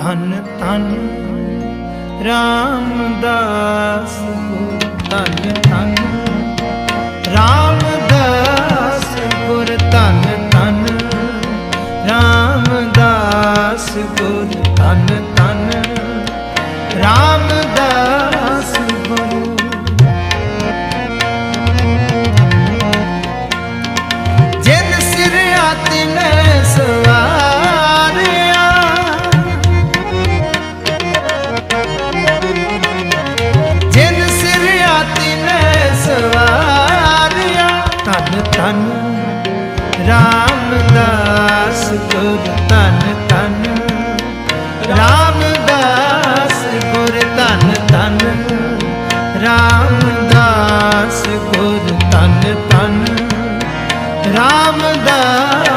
ਧਨ ਧੰਨ ਰਾਮਦਾਸ ਗੁਰ ਧਨ ਧੰਨ ਰਾਮਦਾਸ ਗੁਰ ਧਨ ਧਨ ਰਾਮਦਾਸ ਗੁਰ ਧਨ ਧਨ। ਧਨ ਰਾਮਦਾਸ ਗੁਰ ਧਨ ਧਨ। ਰਾਮਦਾਸ ਗੁਰ ਧਨ ਧਨ ਰਾਮਦਾਸ ਗੁਰ ਧਨ ਧਨ। ਰਾਮਦਾਸ